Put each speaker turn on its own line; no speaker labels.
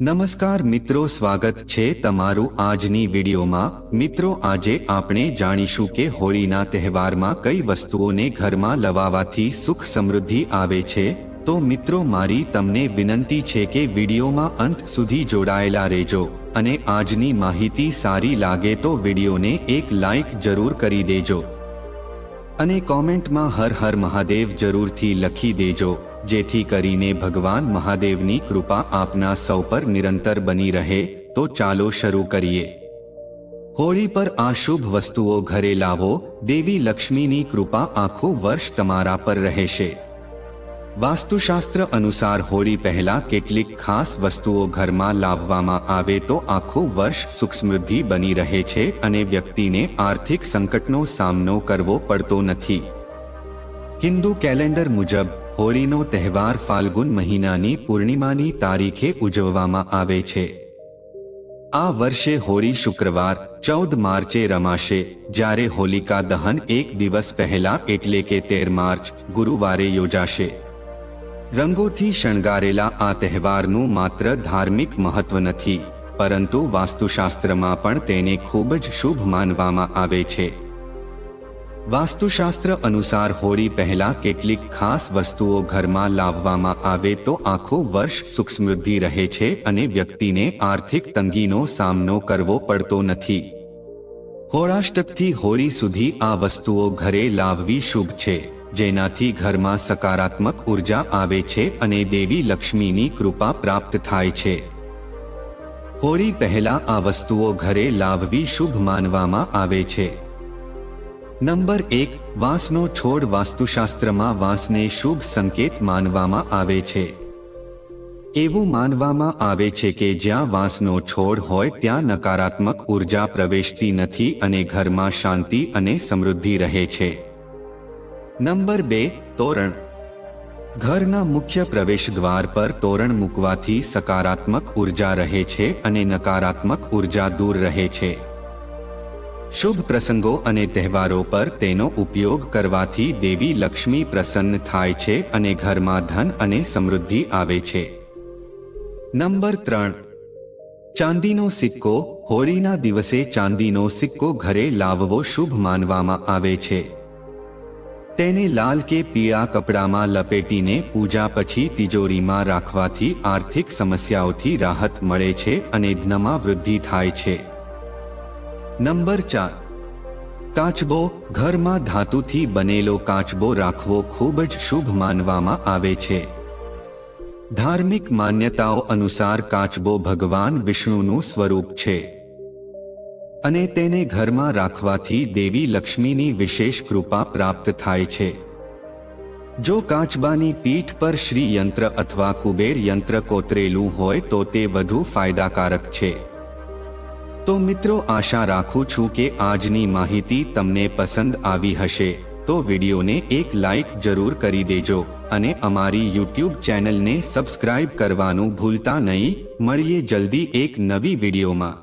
નમસ્કાર મિત્રો, સ્વાગત છે તમારું આજની વિડીયોમાં. મિત્રો, આજે આપણે જાણીશું કે હોળીના તહેવારમાં કઈ વસ્તુઓને ઘરમાં લવાવાથી સુખ સમૃદ્ધિ આવે છે. તો મિત્રો, મારી તમને વિનંતી છે કે વિડીયોમાં અંત સુધી જોડાયેલા રહેજો. અને આજની માહિતી સારી લાગે તો વિડીયોને એક લાઈક જરૂર કરી દેજો. અને કોમેન્ટમાં હર હર મહાદેવ જરૂરથી લખી દેજો. જેથી કરીને ભગવાન મહાદેવની કૃપા આપના સૌ પર નિરંતર બની રહે, તો ચાલો શરૂ કરીએ. હોળી પર આ શુભ વસ્તુઓ ઘરે લાવો, દેવી લક્ષ્મીની કૃપા આખું વર્ષ તમારા પર રહેશે. વાસ્તુશાસ્ત્ર અનુસાર હોળી પહેલા કેટલીક ખાસ વસ્તુઓ ઘરમાં લાવવામાં આવે તો આખું વર્ષ સુખ સમૃદ્ધિ બની રહે છે અને વ્યક્તિને આર્થિક સંકટનો સામનો કરવો પડતો નથી. હિન્દુ કેલેન્ડર મુજબ હોળીનો તહેવાર ફાલ્ગુન મહિનાની પૂર્ણિમાની તારીખે ઉજવવામાં આવે છે. આ વર્ષે હોળી શુક્રવાર ચૌદ માર્ચે રમાશે, જ્યારે હોલિકા દહન એક દિવસ પહેલા એટલે કે તેર માર્ચ ગુરુવારે યોજાશે. રંગોથી શણગારેલા આ તહેવારનું માત્ર ધાર્મિક મહત્વ નથી, પરંતુ વાસ્તુશાસ્ત્રમાં પણ તેને ખૂબ જ શુભ માનવામાં આવે છે. વાસ્તુશાસ્ત્ર અનુસાર હોળી પહેલા કેટલીક ખાસ વસ્તુઓ ઘરમાં લાવવામાં આવે તો આખો વર્ષ સુખ સમૃદ્ધિ રહે છે અને વ્યક્તિને આર્થિક તંગીનો સામનો કરવો પડતો નથી. હોળાષ્ટકથી હોળી સુધી આ વસ્તુઓ ઘરે લાવવી શુભ છે, જેનાથી ઘરમાં સકારાત્મક ઊર્જા આવે છે અને દેવી લક્ષ્મીની કૃપા પ્રાપ્ત થાય છે. હોળી પહેલા આ વસ્તુઓ ઘરે લાવવી શુભ માનવામાં આવે છે. નંબર એક, વાંસનો છોડ વાસ્તુશાસ્ત્રમાં વાંસને શુભ સંકેત માનવામાં આવે છે. એવું માનવામાં આવે છે કે જ્યાં વાંસનો છોડ હોય ત્યાં નકારાત્મક ઊર્જા પ્રવેશતી નથી અને ઘરમાં શાંતિ અને સમૃદ્ધિ રહે છે. નંબર બે, તોરણ. ઘરના મુખ્ય પ્રવેશ દ્વાર પર તોરણ મૂકવાથી સકારાત્મક ઊર્જા રહે છે અને નકારાત્મક ઊર્જા દૂર રહે છે. શુભ પ્રસંગો અને તહેવારો પર તેનો ઉપયોગ કરવાથી દેવી લક્ષ્મી પ્રસન્ન થાય છે અને ઘરમાં ધન અને સમૃદ્ધિ આવે છે. નંબર ત્રણ. ચાંદીનો સિક્કો, હોળીના દિવસે ચાંદીનો સિક્કો ઘરે લાવવો શુભ માનવામાં આવે છે. તેને લાલ કે પીળા કપડામાં લપેટીને પૂજા પછી તિજોરીમાં રાખવાથી આર્થિક સમસ્યાઓથી રાહત મળે છે અને ધનમાં વૃદ્ધિ થાય છે. નંબર ચાર. કાચબો ઘરમાં ધાતુથી બનેલો કાચબો રાખવો ખૂબ જ શુભ માનવામાં આવે છે. ધાર્મિક માન્યતાઓ અનુસાર કાચબો ભગવાન વિષ્ણુનું સ્વરૂપ છે. અને તેને ઘરમાં રાખવાથી દેવી લક્ષ્મીની વિશેષ કૃપા પ્રાપ્ત થાય છે. જો કાચબાની પીઠ પર શ્રી યંત્ર અથવા કુબેર યંત્ર કોતરેલું હોય તો તે વધુ ફાયદાકારક છે. તો મિત્રો આશા રાખું છું કે આજની માહિતી તમને પસંદ આવી હશે. તો વિડીયોને એક લાઈક જરૂર કરી દેજો અને અમારી યુટ્યુબ ચેનલને સબસ્ક્રાઇબ કરવાનું ભૂલતા નહીં. મળીએ જલ્દી એક નવી વિડીયોમાં.